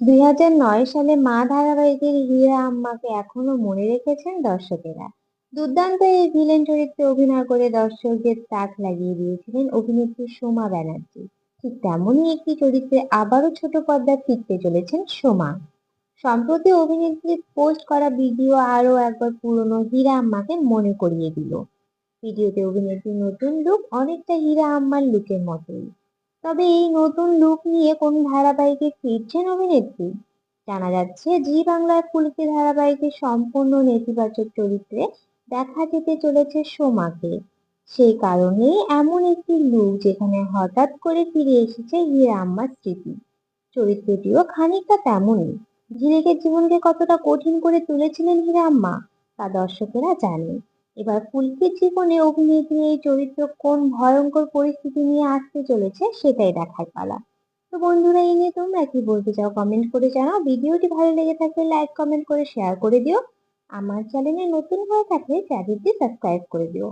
দুই হাজার নয় সালে মা ধারাবাহিকের হীরা আম্মাকে এখনও মনে রেখেছেন দর্শকেরা। দুর্দান্ত এই ভিলেন চরিত্রে অভিনয় করে দর্শকদের তাক লাগিয়ে দিয়েছিলেন অভিনেত্রী সোমা ব্যানার্জি। ঠিক তেমনই একটি চরিত্রে আবারও ছোট পর্দায় ফিরতে চলেছেন সোমা। সম্প্রতি অভিনেত্রীর পোস্ট করা ভিডিও আরও একবার পুরনো হীরা আম্মাকে মনে করিয়ে দিল। ভিডিওতে অভিনেত্রীর নতুন লুক অনেকটা হীরা আম্মার লুকের মতোই। তবে এই নতুন লুক নিয়ে কোন ধারাবাহিকে ফিরছেন অভিনেত্রী? জানা যাচ্ছে জি বাংলার ফুলকি ধারাবাহিকে সম্পূর্ণ নেতিবাচক চরিত্রে দেখা যেতে চলেছে সোমাকে। সেই কারণেই এমন একটি লুক যেখানে হঠাৎ করে ফিরে এসেছে হীরা আম্মার স্মৃতি। চরিত্রটিও খানিকটা তেমনই। ঝিলিকের জীবনকে কতটা কঠিন করে তুলেছিলেন হীরা আম্মা, তা দর্শকেরা জানেন। এবার ফুলকির জীবনে অভিনেত্রী এই চরিত্র কোন ভয়ঙ্কর পরিস্থিতি নিয়ে আসতে চলেছে সেটাই দেখার পালা। তো বন্ধুরা, এই নিয়ে তোমরা কি বলতে চাও কমেন্ট করে জানাও। ভিডিওটি ভালো লেগে থাকলে লাইক কমেন্ট করে শেয়ার করে দিও। আমার চ্যানেলে নতুন হয়ে থাকলে চ্যানেলটি সাবস্ক্রাইব করে দিও।